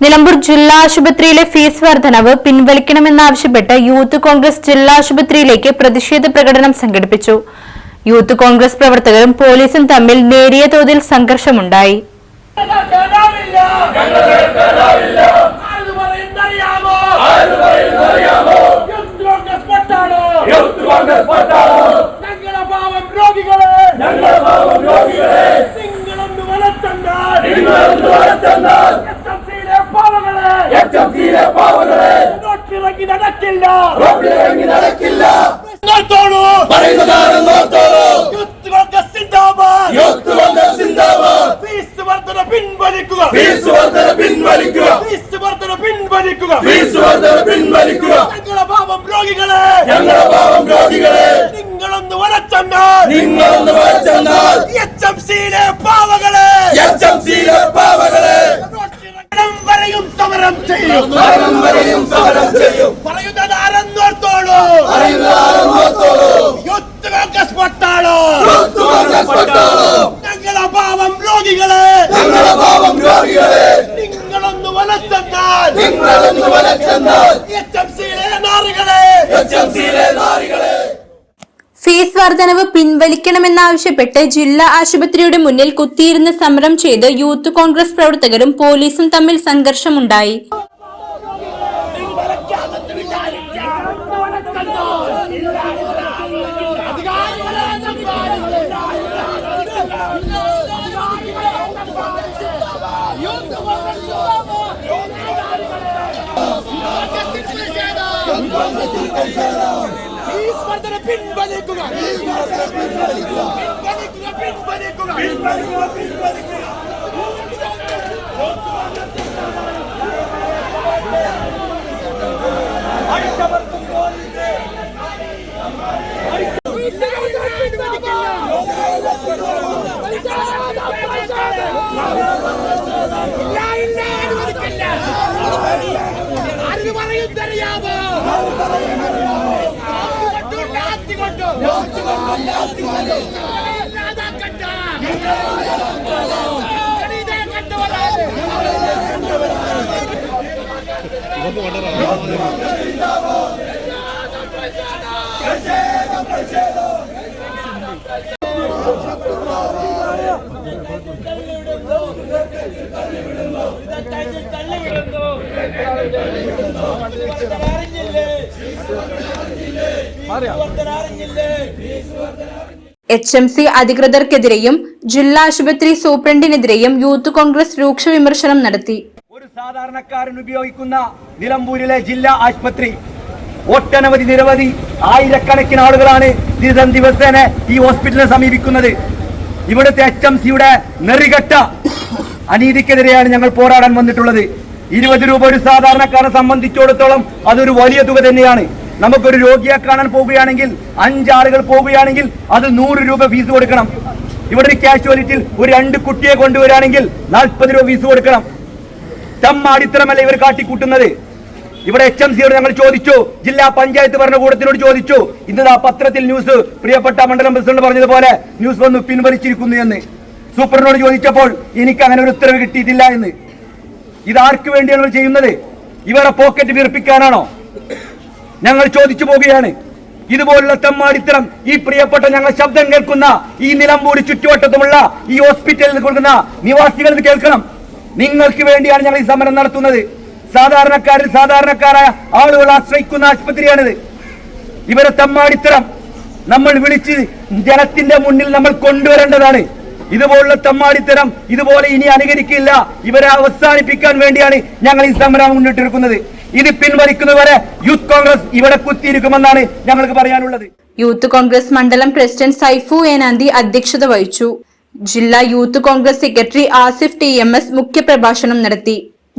നിലമ്പൂർ ജില്ലാ ആശുപത്രിയിലെ ഫീസ് വർധനവ് പിൻവലിക്കണമെന്നാവശ്യപ്പെട്ട് യൂത്ത് കോൺഗ്രസ് ജില്ലാ ആശുപത്രിയിലേക്ക് പ്രതിഷേധ പ്രകടനം സംഘടിപ്പിച്ചു. യൂത്ത് കോൺഗ്രസ് പ്രവർത്തകരും പോലീസും തമ്മിൽ നേരിയ തോതിൽ സംഘർഷമുണ്ടായി പാവം രോഗികളെ ഞങ്ങളെ പാവം രോഗികളെ നിങ്ങളൊന്ന് വളർത്തണ്ടാൽ നിങ്ങളൊന്ന് വളർത്തണ്ടാൽ എച്ച് പാവങ്ങളെ എച്ച് പാവങ്ങളെ റോട്ടിറങ്ങി നടക്കില്ല റോട്ടിറങ്ങി നടക്കില്ല നോത്തോളൂ പറയുന്നതാണ് നോത്തോളൂ യൂത്ത് കോൺഗ്രസ് സിന്ദാബാദ് യൂത്ത് കോൺഗ്രസ് സിന്ദാബാദ്. ഫീസ് വർധന പിൻവലിക്കുക. ഫീസ് വർധന പിൻവലിക്കുക. ഫീസ് വർധന പിൻവലിക്കുക. ഫീസ് വർധന പിൻവലിക്കുക. ഞങ്ങളെ പാവം രോഗികളെ. ഞങ്ങളെ പാവം രോഗികളെ. നിങ്ങളൊന്ന് വരച്ചെന്നാൽ. നിങ്ങളൊന്ന് വരച്ചെന്നാൽ. എച്ച് എം സിയിലെ പാവകളെ. എച്ച് എം സിയിലെ പാവകളെ. വരെയും സമരം ചെയ്യും. വരെയും സമരം ചെയ്യും. പറയുന്നത് അരന്നോർത്തോളൂ യൂത്ത് കോൺഗ്രസ് പട്ടാളോ യൂത്ത് കോൺഗ്രസ് പട്ടാളോ ഞങ്ങളെ പാവം രോഗികളെ. ഞങ്ങളെ പാവം രോഗികളെ. നിങ്ങളൊന്ന് വലച്ചെന്നാൽ. നിങ്ങളൊന്ന് വലച്ചെന്നാൽ. എച്ച് എം സിയിലെ നാറികളെ. എച്ച് എം സിയിലെ നാറികളെ ഫീസ് വർധനവ് പിൻവലിക്കണമെന്നാവശ്യപ്പെട്ട് ജില്ലാ ആശുപത്രിയുടെ മുന്നിൽ കുത്തിയിരുന്ന് സമരം ചെയ്ത് യൂത്ത് കോൺഗ്രസ് പ്രവർത്തകരും പോലീസും തമ്മിൽ സംഘർഷമുണ്ടായി. പിൻവലിക്കുക പിൻവലിക്കുക പിൻവലിക്കുക പിൻവലിക്കുക പിൻവലിക്കുക അറിയാം എച്ച് എം സി അധികൃതർക്കെതിരെയും ജില്ലാ ആശുപത്രി സൂപ്രണ്ടിനെതിരെയും യൂത്ത് കോൺഗ്രസ് രൂക്ഷ വിമർശനം നടത്തി. ഒരു സാധാരണക്കാരൻ ഉപയോഗിക്കുന്ന നിലമ്പൂരിലെ ജില്ലാ ആശുപത്രി. ഒട്ടനവധി നിരവധി ആയിരക്കണക്കിന് ആളുകളാണ് ദിവസം ദിവസേന ഈ ഹോസ്പിറ്റലിനെ സമീപിക്കുന്നത്. ഇവിടുത്തെ എച്ച് എം സിയുടെ നെറികെട്ട അനീതിക്കെതിരെയാണ് ഞങ്ങൾ പോരാടാൻ വന്നിട്ടുള്ളത്. ഇരുപത് രൂപ ഒരു സാധാരണക്കാരനെ സംബന്ധിച്ചിടത്തോളം അതൊരു വലിയ തുക തന്നെയാണ്. നമുക്കൊരു രോഗിയെ കാണാൻ പോവുകയാണെങ്കിൽ അഞ്ചാളുകൾ പോവുകയാണെങ്കിൽ അത് നൂറ് രൂപ ഫീസ് കൊടുക്കണം. ഇവിടെ ഒരു കാഷ്വാലിറ്റിയിൽ ഒരു രണ്ട് കുട്ടിയെ കൊണ്ടുവരാണെങ്കിൽ നാൽപ്പത് രൂപ ഫീസ് കൊടുക്കണം. ചമ്മാടിത്തരമല്ല ഇവർ കാട്ടിക്കൂട്ടുന്നത്. ഇവിടെ എച്ച് എം സിയോട് ഞങ്ങൾ ചോദിച്ചു ജില്ലാ പഞ്ചായത്ത് ഭരണകൂടത്തിനോട് ചോദിച്ചു ഇന്ന് ആ പത്രത്തിൽ ന്യൂസ് പ്രിയപ്പെട്ട മണ്ഡലം പ്രസിഡന്റ് പറഞ്ഞതുപോലെ ന്യൂസ് വന്നു പിൻവലിച്ചിരിക്കുന്നു എന്ന്. സൂപ്രണ്ടിനോട് ചോദിച്ചപ്പോൾ എനിക്ക് അങ്ങനെ ഒരു ഉത്തരവ് കിട്ടിയിട്ടില്ല എന്ന്. ഇത് ആർക്ക് വേണ്ടിയാണ് ഇവർ ചെയ്യുന്നത്? ഇവരുടെ പോക്കറ്റ് വീർപ്പിക്കാനാണോ? ഞങ്ങൾ ചോദിച്ചു പോവുകയാണ്. ഇതുപോലുള്ള തെമ്മാടിത്തരം ഈ പ്രിയപ്പെട്ട ഞങ്ങൾ ശബ്ദം കേൾക്കുന്ന ഈ നിലമ്പൂരി ചുറ്റുവട്ടത്തുമുള്ള ഈ ഹോസ്പിറ്റലിൽ കൊടുക്കുന്ന നിവാസികൾ കേൾക്കണം. നിങ്ങൾക്ക് വേണ്ടിയാണ് ഞങ്ങൾ ഈ സമരം നടത്തുന്നത്. സാധാരണക്കാരിൽ സാധാരണക്കാരായ ആളുകൾ ആശ്രയിക്കുന്ന ആശുപത്രിയാണിത്. ഇവരെ തമ്മാടിത്തരം നമ്മൾ വിളിച്ച് ജനത്തിന്റെ മുന്നിൽ നമ്മൾ കൊണ്ടുവരേണ്ടതാണ്. ഇതുപോലുള്ള തമ്മാടിത്തരം ഇതുപോലെ ഇനി അനുകരിക്കില്ല. ഇവരെ അവസാനിപ്പിക്കാൻ വേണ്ടിയാണ് ഞങ്ങൾ ഈ സമരം മുന്നിട്ടിരിക്കുന്നത്. ഇത് പിൻവലിക്കുന്നവരെ യൂത്ത് കോൺഗ്രസ് ഇവിടെ കുത്തിയിരിക്കുമെന്നാണ് ഞങ്ങൾക്ക് പറയാനുള്ളത്. യൂത്ത് കോൺഗ്രസ് മണ്ഡലം പ്രസിഡന്റ് സൈഫു എ നന്ദി അധ്യക്ഷത വഹിച്ചു. ജില്ലാ youth congress secretary Asif T M S മുഖ്യപ്രഭാഷണം നടത്തി.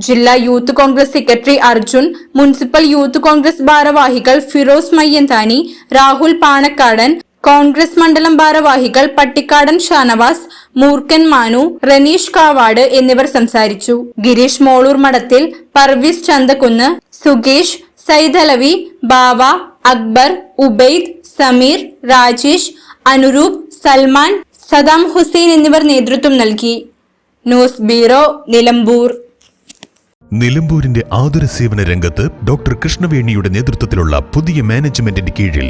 ജില്ലാ youth congress secretary Arjun municipal youth congress ഭാരവാഹികൾ ഫിറോസ് മയ്യന്താനി രാഹുൽ പാണക്കാടൻ കോൺഗ്രസ് മണ്ഡലം ഭാരവാഹികൾ പട്ടിക്കാടൻ ഷാനവാസ് മൂർക്കൻ മാനു റനീഷ് കാവാട് എന്നിവർ സംസാരിച്ചു. ഗിരീഷ് മോളൂർ മഠത്തിൽ പർവീസ് ചന്തക്കുന്ന് സുകേഷ് സൈദലവി ബാവ അക്ബർ ഉബൈദ് സമീർ രാജേഷ് അനുരൂപ് സൽമാൻ സദാം ഹുസൈൻ എന്നിവർ നേതൃത്വം നൽകി. News bureau Nilambur. നിലമ്പൂരിന്റെ ആതുര സേവന രംഗത്ത് ഡോക്ടർ കൃഷ്ണവേണിയുടെ നേതൃത്വത്തിലുള്ള പുതിയ മാനേജ്മെന്റിന്റെ കീഴിൽ